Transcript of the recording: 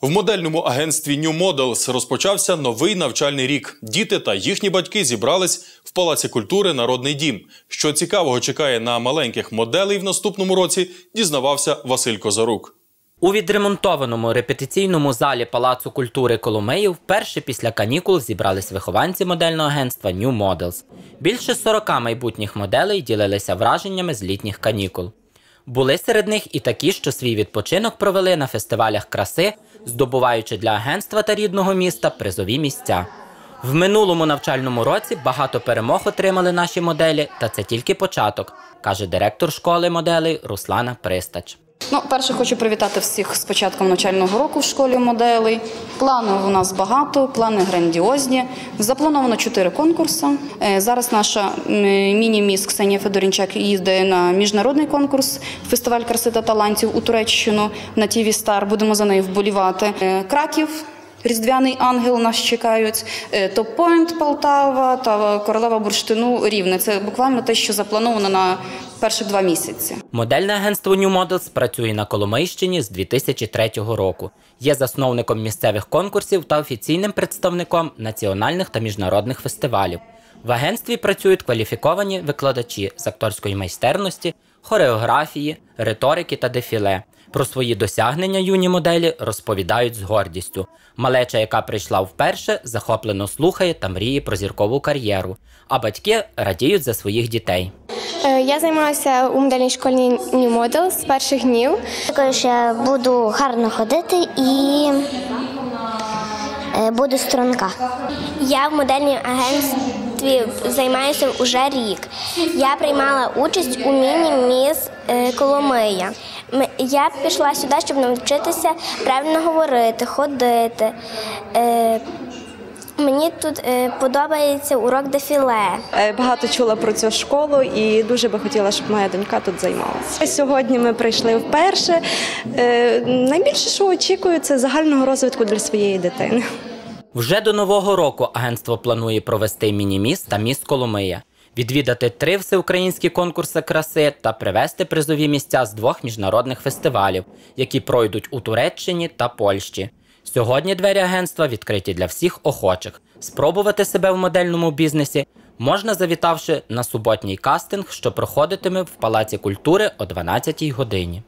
В модельному агентстві New Models розпочався новий навчальний рік. Діти та їхні батьки зібрались в Палаці культури Народний дім. Що цікавого чекає на маленьких моделей в наступному році, дізнавався Василь Козарук. У відремонтованому репетиційному залі Палацу культури Коломиї вперше після канікул зібрались вихованці модельного агентства New Models. Більше 40 майбутніх моделей ділилися враженнями з літніх канікул. Були серед них і такі, що свій відпочинок провели на фестивалях краси, здобуваючи для агентства та рідного міста призові місця. В минулому навчальному році багато перемог отримали наші моделі, та це тільки початок, каже директор школи моделей Руслана Пристач. Ну, перше, хочу привітати всіх з початком навчального року в школі моделей. Планів у нас багато, плани грандіозні. Заплановано чотири конкурси. Е, Зараз наша міні-міс Ксенія Федорінчак їздить на міжнародний конкурс фестиваль краси та талантів у Туреччину на ТІВІ Стар. Будемо за нею вболівати. Е, Краків. Різдвяний ангел нас чекають, е, топ-пойнт Полтава та королева бурштину Рівне. Це буквально те, що заплановано на перших два місяці. Модельне агентство New Models працює на Коломийщині з 2003 року. Є засновником місцевих конкурсів та офіційним представником національних та міжнародних фестивалів. В агентстві працюють кваліфіковані викладачі з акторської майстерності, хореографії, риторики та дефіле. Про свої досягнення юні моделі розповідають з гордістю. Малеча, яка прийшла вперше, захоплено слухає та мріє про зіркову кар'єру, а батьки радіють за своїх дітей. Е, Я займалася у модельній школі New Model з перших днів. Також що я буду гарно ходити і е, буду струнка. Я в модельному агентстві займаюся вже рік. Я приймала участь у міні-міс е, Коломия. Я пішла сюди, щоб навчитися правильно говорити, ходити. Е, Мені тут е, подобається урок дефіле. Е, Багато чула про цю школу і дуже би хотіла, щоб моя донька тут займалася. Сьогодні ми прийшли вперше. Найбільше, що очікую, це загального розвитку для своєї дитини. Вже до нового року агентство планує провести міні-міс та міст Коломия, відвідати три всеукраїнські конкурси краси та привезти призові місця з двох міжнародних фестивалів, які пройдуть у Туреччині та Польщі. Сьогодні двері агентства відкриті для всіх охочих. Спробувати себе в модельному бізнесі можна завітавши на суботній кастинг, що проходитиме в Палаці культури о 12 годині.